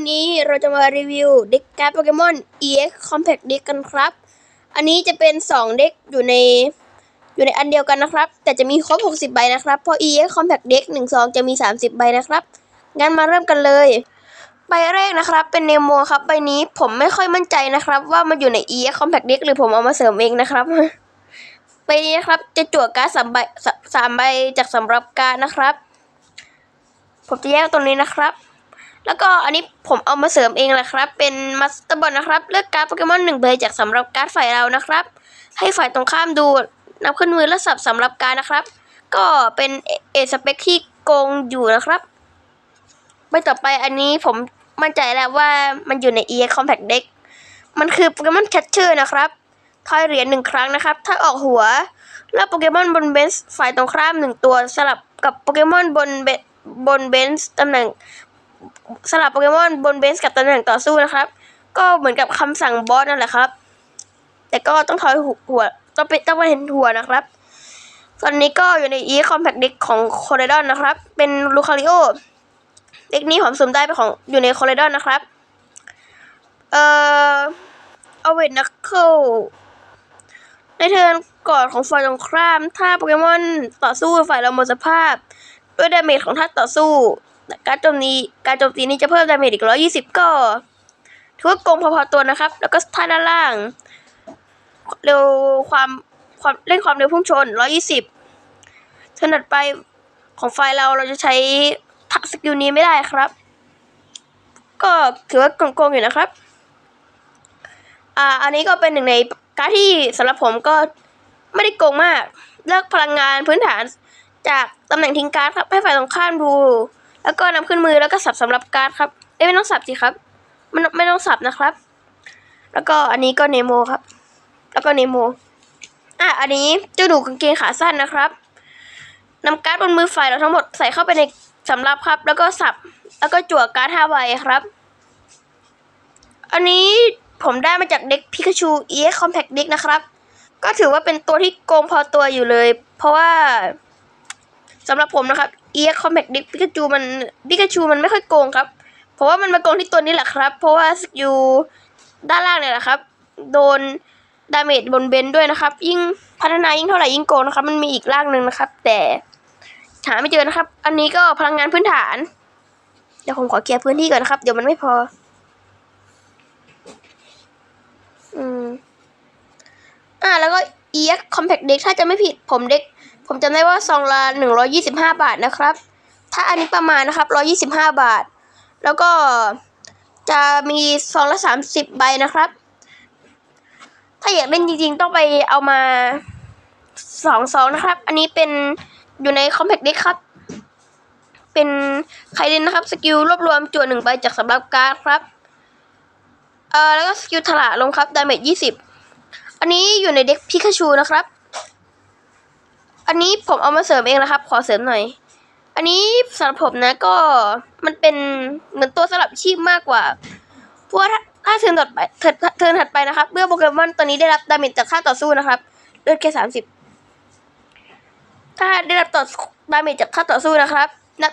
วันนี้เราจะมารีวิวเด็กการ์ดโปเกมอน EX Compact Deck กันครับ อันนี้จะเป็น 2 เด็กอยู่ในอยู่ในอันเดียวกันนะครับ แต่จะมีครบ 60 ใบนะครับ เพราะ EX Compact Deck 1 2จะมี 30 ใบนะครับ งั้นมาเริ่มกันเลย ใบแรกนะครับ เป็นเนโมครับ ใบนี้ผมไม่ค่อยมั่นใจนะครับ ว่ามันอยู่ใน EX Compact Deck หรือผมเอามาเสริมเองนะครับ ใบนี้นะครับจะจั่วการ์ดสามใบสามใบจากสำรับการนะครับ ผมจะแยกตรงนี้นะครับ แล้วก็อันนี้ผมเอามาเสริมเองแหละครับ เป็นมาสเตอร์บอลนะครับ เลือกการ์ดโปเกมอนหนึ่งใบจากสำรับการ์ดฝ่ายเรานะครับ ให้ฝ่ายตรงข้ามดูนับขึ้นมือและสับสำรับการนะครับ ก็เป็นเอสเปคที่โกงอยู่นะครับใบต่อไปอันนี้ผมมั่นใจแล้วว่ามันอยู่ใน EX Compact Deck มันคือโปเกมอนแคชเชอร์นะครับทอยเหรียญหนึ่งครั้งนะครับ ถ้าออกหัว แล้วโปเกมอนบนเบนส์ฝ่ายตรงข้ามหนึ่งตัวสลับกับโปเกมอนบนเบบนเบนส์ตำแหน่ง สลับโปเกมอนบนเบสกับตำแหน่งต่อสู้นะครับ ก็เหมือนกับคำสั่งบอสนั่นแหละครับ แต่ก็ต้องทอยหัวต้องเป็นต้องเป็นเห็นหัวนะครับ ตอนนี้ก็อยู่ใน e compact deck ของโคเรดอนนะครับ เป็นลูคาริโอเด็กนี้ผมสมได้เป็นของอยู่ในโคเรดอนนะครับ เอ่อเอาเวทนักเคิลในเทิร์นก่อนของฝ่ายตรงข้าม ถ้าโปเกมอนต่อสู้ฝ่ายเราหมดสภาพ ด้วยดาเมจของท่าต่อสู้ การโจมตีการโจมตีนี้จะเพิ่มดาเมจอีก 120 ก็ถือว่าโกงพอๆตัวนะครับ แล้วก็ท่าด้านล่าง เร็วความความเร่งความเร็วพุ่งชน 120ถนัดไปของไฟเราเราจะใช้ทักสกิลนี้ไม่ได้ครับ ก็ถือว่าโกงๆอยู่นะครับ อ่า อันนี้ก็เป็นหนึ่งในการที่สำหรับผมก็ไม่ได้โกงมาก เลือกพลังงานพื้นฐานจากตำแหน่งทิ้งการ์ดครับให้ฝ่ายตรงข้ามดู แล้วก็นำขึ้นมือแล้วก็สับสำหรับการ์ดครับ เอ้ยไม่ต้องสับสิครับ มันไม่ต้องสับนะครับ แล้วก็อันนี้ก็เนโมครับ แล้วก็เนโมอะอันนี้เจ้าดูกางเกงขาสั้นนะครับนำการ์ดบนมือฝ่ายเราทั้งหมดใส่เข้าไปในสำรับครับ แล้วก็สับ แล้วก็จั่วการ์ดห้าใบครับ อันนี้ผมได้มาจากเด็กพิกาชู EX Compact Deck นะครับ ก็ถือว่าเป็นตัวที่โกงพอตัวอยู่เลย เพราะว่าสำหรับผมนะครับ EX Compact Deck พิกาจูมันพิกาชูมันไม่ค่อยโกงครับ เพราะว่ามันมาโกงที่ตัวนี้แหละครับ เพราะว่าสกิลด้านล่างเนี่ยแหละครับ โดนดาเมจบนเบนด้วยนะครับ ยิ่งพัฒนายิ่งเท่าไหร่ยิ่งโกงนะครับ มันมีอีกร่างหนึ่งนะครับ แต่หาไม่เจอนะครับ อันนี้ก็พลังงานพื้นฐาน เดี๋ยวผมขอเคลียร์พื้นที่ก่อนนะครับ เดี๋ยวมันไม่พอ อืม อ่า แล้วก็ EX Compact Deck ถ้าจะไม่ผิดผมเด็ก ผมจำได้ว่าซองละหนึ่งร้อยี่สิบห้าบาทนะครับ ถ้าอันนี้ประมาณนะครับร้อยี่สิบห้าบาท แล้วก็จะมีซองละสามสิบใบนะครับ ถ้าอยากเล่นจริงๆ ต้องไปเอามาสองซองนะครับ อันนี้เป็นอยู่ใน Compact Deck ครับ เป็นใครเล่นนะครับ สกิลรวบรวมจวดหนึ่งใบจากสำรับการ์ดครับเอ่อแล้วก็สกิลถลาลงครับดาเมจยี่สิบอันนี้อยู่ในเด็กพิกาชูนะครับ อันนี้ผมเอามาเสริมเองนะครับ ขอเสริมหน่อย อันนี้สำหรับผมนะก็มันเป็นเหมือนตัวสลับชีพมากกว่า เพราะว่าถ้าถ้าเทิร์นต่อไปเทิร์นถัดไปนะครับ เมื่อโปเกมอนตัวนี้ได้รับดาเมจจากค่าต่อสู้นะครับเลือดแค่สามสิบถ้าได้รับต่อดาเมจจากค่าต่อสู้นะครับนับ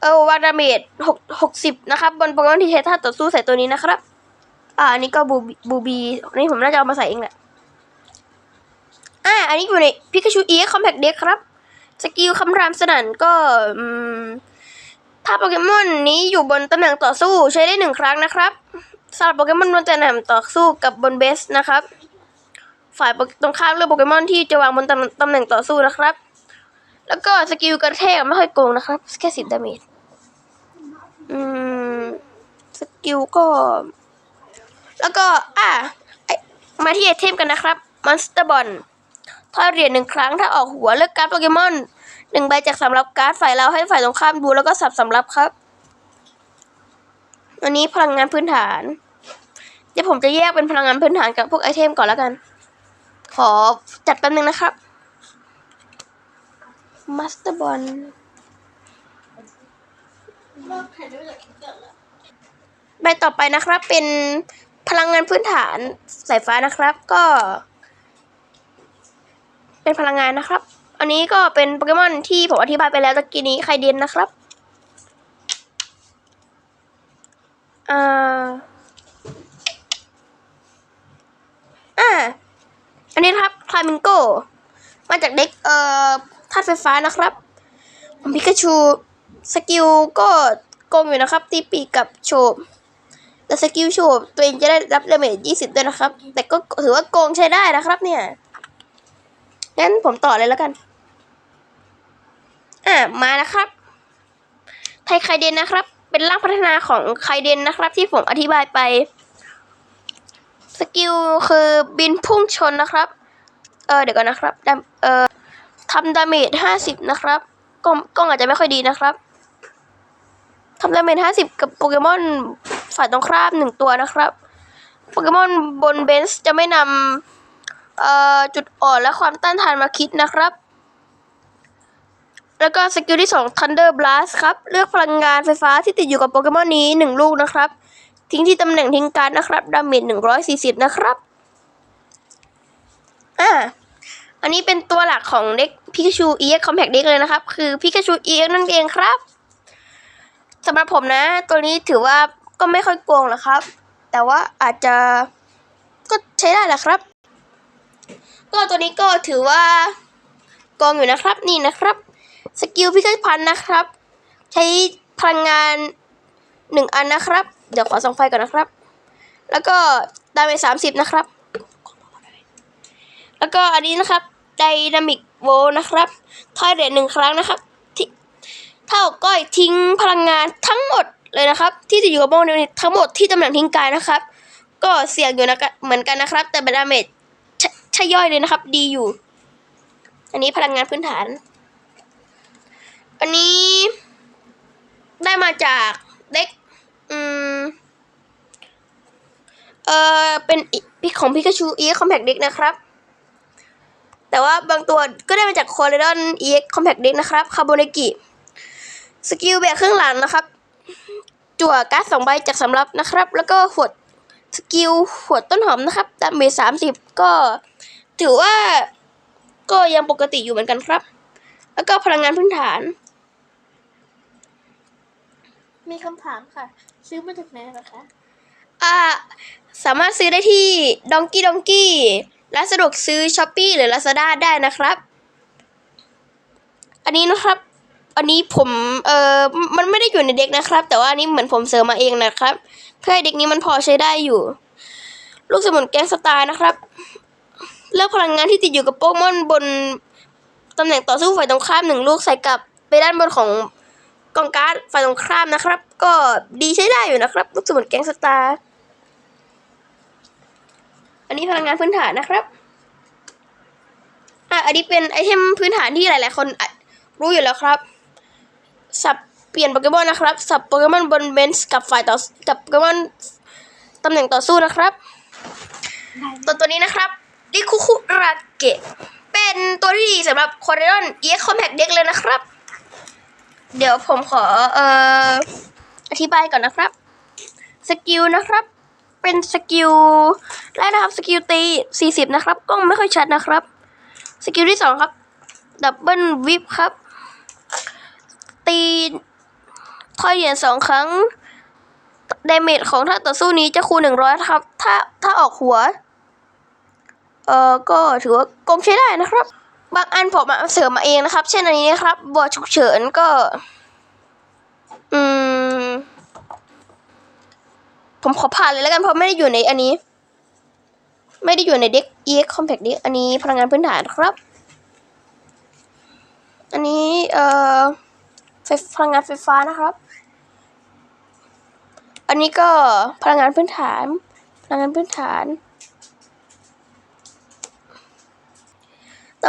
เออวาดาเมจหกหกสิบนะครับบนโปเกมอนที่ใช้ท่าต่อสู้ใส่ตัวนี้นะครับ อ่าอันนี้ก็บูบูบีนนี้ผมน่าจะเอามาใส่เองแหละ อ่าอันนี้อยู่ในพิกาชูเอ็กคอมแพคเด็กครับ สกิลคำรามสนั่นก็ถ้าโปเกมอนนี้อยู่บนตำแหน่งต่อสู้ใช้ได้หนึ่งครั้งนะครับสำหรับโปเกมอนบนตำแหน่งต่อสู้กับบนเบสนะครับ ฝ่ายตรงข้ามเลือกโปเกมอนที่จะวางบนตำตำแหน่งต่อสู้นะครับ แล้วก็สกิลกระแทกไม่ค่อยโกงนะครับ แค่สิบดาเมจอืมสกิลก็ แล้วก็ อะมาที่ไอเทมกันนะครับมอนสเตอร์บอล ถ้าเหรียญหนึ่งครั้งถ้าออกหัวเลือกการ์ดโปเกมอนหนึ่งใบจากสำรับการ์ดฝ่ายเราให้ฝ่ายตรงข้ามดูแล้วก็สับสำรับครับ อันนี้พลังงานพื้นฐาน เดี๋ยวผมจะแยกเป็นพลังงานพื้นฐานกับพวกไอเทมก่อนแล้วกัน ขอจัดแป๊บนึงนะครับมาสเตอร์บอลใบต่อไปนะครับเป็นพลังงานพื้นฐานสายฟ้านะครับ ก็ เป็นพลังงานนะครับ อันนี้ก็เป็นโปเกมอนที่ผมอธิบายไปแล้วตะกี้นี้ไคเดนนะครับอ่าอ่าอันนี้ครับคลามิงโกมาจากเด็กเอ่อธาตุไฟฟ้านะครับ ผมพิกาชูสกิลก็โกงอยู่นะครับ ตีปีกกับโฉบแต่สกิลโฉบตัวเองจะได้รับดาเมจ20 ด้วยนะครับ แต่ก็ถือว่าโกงใช้ได้นะครับเนี่ย งั้นผมต่อเลยแล้วกัน อ่ามานะครับ ไทไคเดนนะครับ เป็นร่างพัฒนาของไคเดนนะครับ ที่ผมอธิบายไป สกิลคือบินพุ่งชนนะครับ เออเดี๋ยวก่อนนะครับเอ่อทำดาเมจห้าสิบนะครับกล้องกล้องอาจจะไม่ค่อยดีนะครับทำดาเมจห้าสิบกับโปเกมอนฝ่ายตรงข้ามหนึ่งตัวนะครับ โปเกมอนบนเบนส์จะไม่นำ จุดอ่อนและความต้านทานมาคิดนะครับ แล้วก็สกิลที่สอง Thunder Blast ครับ เลือกพลังงานไฟฟ้าที่ติดอยู่กับโปเกมอนนี้หนึ่งลูกนะครับ ทิ้งที่ตำแหน่งทิ้งการนะครับ ดาเมจหนึ่งร้อยสี่สิบนะครับอ่าอันนี้เป็นตัวหลักของเด็กพิกาชู EX Compact Deck เลยนะครับ คือพิกาชู EX นั่นเองครับสำหรับผมนะ ตัวนี้ถือว่าก็ไม่ค่อยโกงหรอกครับ แต่ว่าอาจจะก็ใช้ได้แหละครับ ก็ตัวนี้ก็ถือว่าโกงอยู่นะครับนี่นะครับ สกิลพิกาพันนะครับ ใช้พลังงานหนึ่งอันนะครับ เดี๋ยวขอส่องไฟก่อนนะครับ แล้วก็ดาเมจสามสิบนะครับ แล้วก็อันนี้นะครับไดนามิกโวนะครับทอยเรทหนึ่งครั้งนะครับที่เท่าก้อยทิ้งพลังงานทั้งหมดเลยนะครับ ที่จะอยู่กับโมเดลนี้ทั้งหมดที่ตำแหน่งทิ้งกายนะครับ ก็เสี่ยงอยู่นะเหมือนกันนะครับ แต่เดาเมจ ชใช่ย่อยเลยนะครับ ดีอยู่ อันนี้พลังงานพื้นฐาน อันนี้ได้มาจากเด็กอืมเออเป็นพิกของพิกาชูเอีคอมแพคเด็กนะครับ แต่ว่าบางตัวก็ได้มาจาก c o r e d o n EX Compact Deck นะครับคาร์โบเนกิสกิลแบบเครื่องหลังนะครับ จั่วการ์ดสองใบจากสำรับนะครับ แล้วก็หวดสกิลหวดต้นหอมนะครับดาเมจสามสิบก็ ถือว่าก็ยังปกติอยู่เหมือนกันครับ แล้วก็พลังงานพื้นฐาน มีคำถามค่ะ ซื้อมาจากไหนเหรอคะ อ่า สามารถซื้อได้ที่ดองกี้ดองกี้ร้านสะดวกซื้อช้อปปี้หรือ Lazada ได้นะครับ อันนี้นะครับ อันนี้ผมเอ่อมันไม่ได้อยู่ในเด็กนะครับ แต่ว่าอันนี้เหมือนผมเสริมมาเองนะครับ เพื่อให้เด็กนี้มันพอใช้ได้อยู่ ลูกสมุนแก๊งสไตล์นะครับ เลือกพลังงานที่ติดอยู่กับโปเกมอนบนตำแหน่งต่อสู้ฝ่ายตรงข้ามหนึ่งลูกใส่กลับไปด้านบนของกองการ์ดฝ่ายตรงข้ามนะครับ ก็ดีใช้ได้อยู่นะครับ ลูกสมุนแก๊งสตาร์อันนี้พลังงานพื้นฐานนะครับอะอันนี้เป็นไอเทมพื้นฐานที่หลาย ๆ คนอาจรู้อยู่แล้วครับสับเปลี่ยนโปเกมอนนะครับสับโปเกมอนบนเบนส์กับฝ่ายต่อกับโปเกมอนตำแหน่งต่อสู้นะครับ ตัวตัวนี้นะครับ ดิคุคุราเกะ เป็นตัวที่ดีสำหรับคอร์เรอนเอ็กคอมแพคเด็กเลยนะครับ เดี๋ยวผมขอเอ่ออธิบายก่อนนะครับ สกิลนะครับ เป็นสกิลแรกนะครับ สกิลตี 40 นะครับ กล้องไม่ค่อยชัดนะครับ สกิลที่สองครับ ดับเบิลวิปครับ ตีทอยเหรียญสองครั้งดาเมจของท่าต่อสู้นี้จะคูณหนึ่งร้อยครับ ถ้าถ้าออกหัว เอ่อก็ถือว่ากลมใช้ได้นะครับ บางอันผมเสริมมาเองนะครับ เช่นอันนี้นะครับบอดฉุกเฉินก็ อืม ผมขอผ่านเลยแล้วกันเพราะไม่ได้อยู่ในอันนี้ ไม่ได้อยู่ในเด็ก EX Compact Deck อันนี้พลังงานพื้นฐานครับ อันนี้เอ่อไฟพลังงานไฟฟ้านะครับ อันนี้ก็พลังงานพื้นฐาน พลังงานพื้นฐาน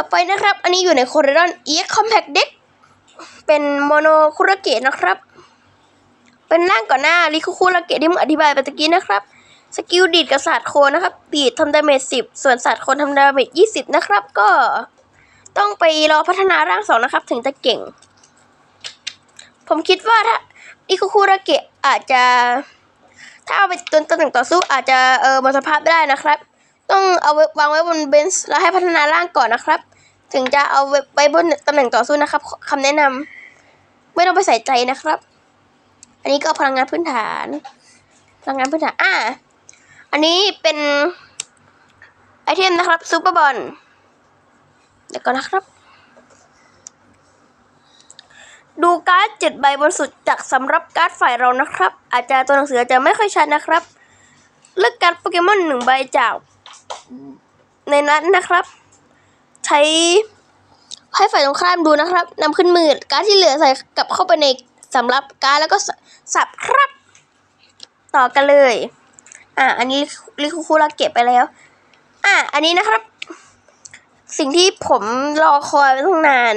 ต่อไปนะครับ อันนี้อยู่ใน c o r e d o n EX Compact Deck เป็นโมโนคุระเกะนะครับ เป็นร่างก่อนหน้าลิคุคุระเกะที่ผมอธิบายไปตะกี้นะครับ สกิลดีดกับศาสตร์โคนะครับ ดีดทำดาเมจสิบส่วนศาสตร์โคทำดาเมจยี่สิบนะครับ ก็ต้องไปรอพัฒนาร่างสองนะครับ ถึงจะเก่ง ผมคิดว่าถ้าอิคุคุระเกะอาจจะถ้าเอาไปตนตำแหน่งต่อสู้อาจจะเออมดสภาพไม่ได้นะครับ ต้องเอาวางไว้บนเบนซ์แล้วให้พัฒนาร่างก่อนนะครับ ถึงจะเอาไว้บนตำแหน่งต่อสู้นะครับคำแนะนำไม่ต้องไปใส่ใจนะครับ อันนี้ก็พลังงานพื้นฐาน พลังงานพื้นฐานอ่าอันนี้เป็นไอเทมนะครับซูเปอร์บอลเดี๋ยวก่อนนะครับ ดูการ์ดเจ็ดใบบนสุดจากสำหรับการ์ดฝ่ายเรานะครับ อาจจะตัวหนังสืออาจจะไม่ค่อยชัดนะครับ เลือกการ์ดโปเกมอนหนึ่งใบจากในนั้นนะครับ ใช้ให้ฝ่ายตรงข้ามดูนะครับนำขึ้นมือการ์ดที่เหลือใส่กลับเข้าไปในสำรับการ์ดแล้วก็สับครับ ต่อกันเลย อะอันนี้ลิคูคูเราเก็บไปแล้ว อะอันนี้นะครับ สิ่งที่ผมรอคอยมาตั้งนาน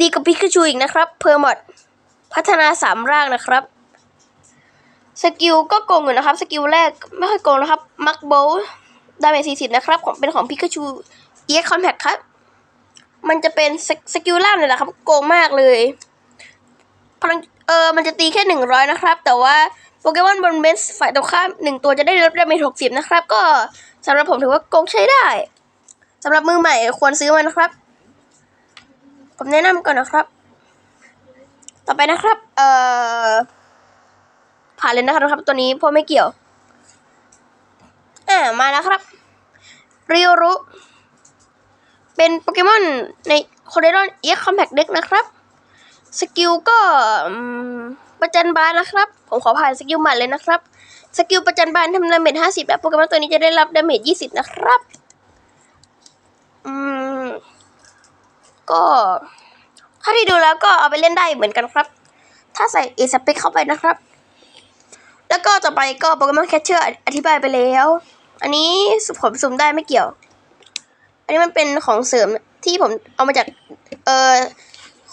ดีกว่าพิกาชูอีกนะครับเพอร์มอดพัฒนาสามร่างนะครับสกิลก็โกงอยู่นะครับ สกิลแรกไม่ค่อยโกงนะครับมักโบลดาเมจสี่สิบนะครับของเป็นของพิกาชู เอ็กคอนแทคครับ มันจะเป็นสกิลล่างเลยแหละครับ โกงมากเลยพลังเออมันจะตีแค่หนึ่งร้อยนะครับ แต่ว่าโปเกมอนบนเบสฝ่ายตรงข้ามหนึ่งตัวจะได้รับดาเมจหกสิบนะครับ ก็สำหรับผมถือว่าโกงใช้ได้สำหรับมือใหม่ควรซื้อมันนะครับ ผมแนะนำก่อนนะครับ ต่อไปนะครับ เอ่อ ผ่านเลยนะครับ ตัวนี้เพราะไม่เกี่ยวอ่ามาแล้วครับริโอรุ เป็นโปเกมอนในโคเรดอนเอ็กคอมแพคเด็กนะครับ สกิลก็ประจันบานนะครับ ผมขอผ่านสกิลหมัดเลยนะครับ สกิลประจันบานทำดาเมจห้าสิบและโปเกมอนตัวนี้จะได้รับดาเมจยี่สิบนะครับ อืม ก็ถ้าที่ดูแล้วก็เอาไปเล่นได้เหมือนกันครับ ถ้าใส่เอสเปคเข้าไปนะครับ แล้วก็ต่อไปก็โปเกมอนแคชเชอร์อธิบายไปแล้ว อันนี้ผมสุ่มได้ไม่เกี่ยว นนี้มันเป็นของเสริมที่ผมเอามาจากเอ่อ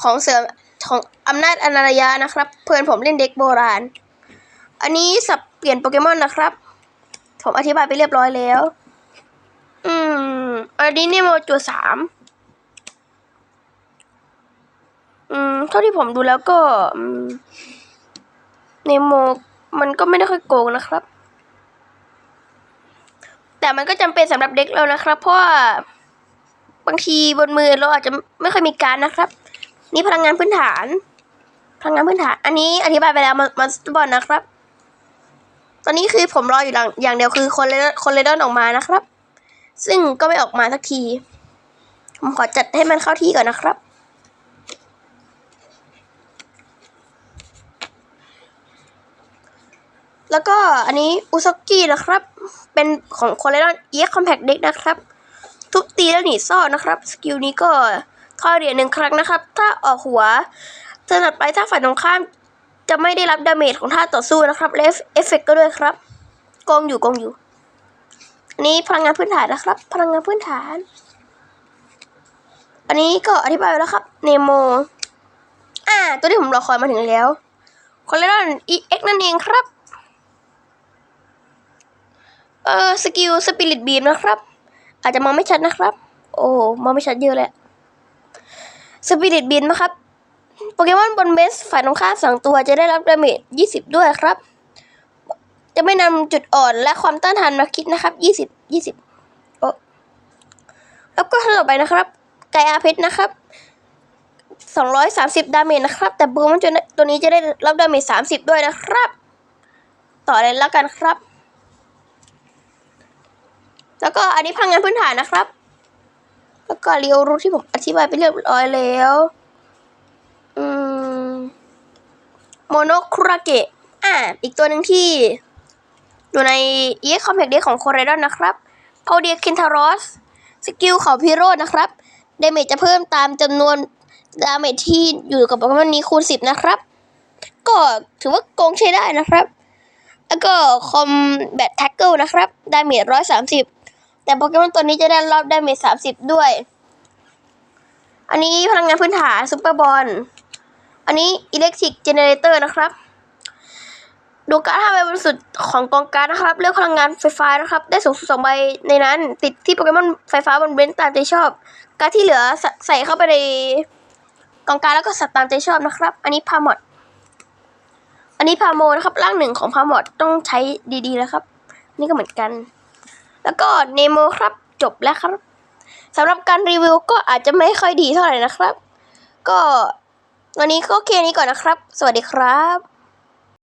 ของเสริมของอำนาจอนาลยะนะครับ เพื่อนผมเล่นเด็กโบราณ อันนี้สับเปลี่ยนโปเกมอนนะครับ ผมอธิบายไปเรียบร้อยแล้ว อืม อันนี้นี่โมจูสามอืม เท่าที่ผมดูแล้วก็อืมเนโมมันก็ไม่ได้ค่อยโกงนะครับ แต่มันก็จำเป็นสำหรับเด็กเรานะครับ เพราะว่า บางทีบนมือเราอาจจะไม่ค่อยมีการนะครับ นี่พลังงานพื้นฐาน พลังงานพื้นฐาน อันนี้อธิบายไปแล้วมามาสบอลนะครับ ตอนนี้คือผมรออยู่อย่างอย่างเดียวคือคนเลคนเลดอนออกมานะครับ ซึ่งก็ไม่ออกมาสักทีผมขอจัดให้มันเข้าที่ก่อนนะครับแล้วก็อันนี้อุซกินะครับ เป็นของคอเลรอนเอ็กคอมแพคเด็กนะครับ ทุบตีแล้วหนีซ่อนนะครับ สกิลนี้ก็ทอเหรียญหนึ่งครั้งนะครับ ถ้าออกหัวเทิร์นถัดไปถ้าฝ่ายตรงข้ามจะไม่ได้รับดาเมจของท่าต่อสู้นะครับและเอฟเฟกก็ด้วยครับโกงอยู่โกงอยู่อันนี้พลังงานพื้นฐานนะครับ พลังงานพื้นฐาน อันนี้ก็อธิบายแล้วครับเนโมอ่า ตัวที่ผมรอคอยมาถึงแล้วคอเลรอนเอ็กนั่นเองครับ เอ่อสกิลสปิริตบีมนะครับ อาจจะมองไม่ชัดนะครับ โอ้มองไม่ชัดเยอะเลยสปิริตบีมนะครับ โปเกมอนบนเบสฝ่ายตรงข้ามสองตัวจะได้รับดาเมจ20 ด้วยครับ จะไม่นำจุดอ่อนและความต้านทานมาคิดนะครับ 20 20โอ้แล้วก็ท่านต่อไปนะครับ ไกอาเพชรนะครับ230 ดาเมจนะครับ แต่บูมันจะตัวนี้จะได้รับดาเมจ30 ด้วยนะครับ ต่อเลยแล้วกันครับ แล้วก็อันนี้พลังงานพื้นฐานนะครับ แล้วก็เรียวรู้ที่ผมอธิบายไปเรียบร้อยแล้วอืมโมโนคุระเกะอ่าอีกตัวหนึ่งที่ อยู่ใน e x Compact Deck ของโคเรดอนนะครับพาวเดียคินทารอสสกิลของพิโรดนะครับดาเมจจะเพิ่มตามจำนวนดาเมจที่อยู่กับโปเกมอนนี้คูณ10นะครับ ก็ถือว่าโกงใช้ได้นะครับ แล้วก็คอมแบทแท็กเกิลนะครับ ดาเมจ130 แต่โปเกมอนตัวนี้จะได้รับไดาเมจ30ด้วย อันนี้พลังงานพื้นฐานซูเปอร์บอล อันนี้อิเล็กทริกเจเนเรเตอร์นะครับ ดูการ์ดห้าใบบนสุดของกองการ์ดนะครับ เลือกพลังงานไฟฟ้านะครับ ได้สูงสุดสองใบในนั้น ติดที่โปเกมอนไฟฟ้าบนเบนตามใจชอบ การ์ดที่เหลือใส่ใส่เข้าไปในกองการ์ดแล้วก็สัตว์ตามใจชอบนะครับ อันนี้พามอดอันนี้พาโมนะครับร่างหนึ่งของพามอดต้องใช้ดีๆแล้วครับ นี่ก็เหมือนกัน แล้วก็เนโมครับจบแล้วครับสำหรับการรีวิวก็อาจจะไม่ค่อยดีเท่าไหร่นะครับ ก็วันนี้ก็แค่นี้ก่อนนะครับ สวัสดีครับ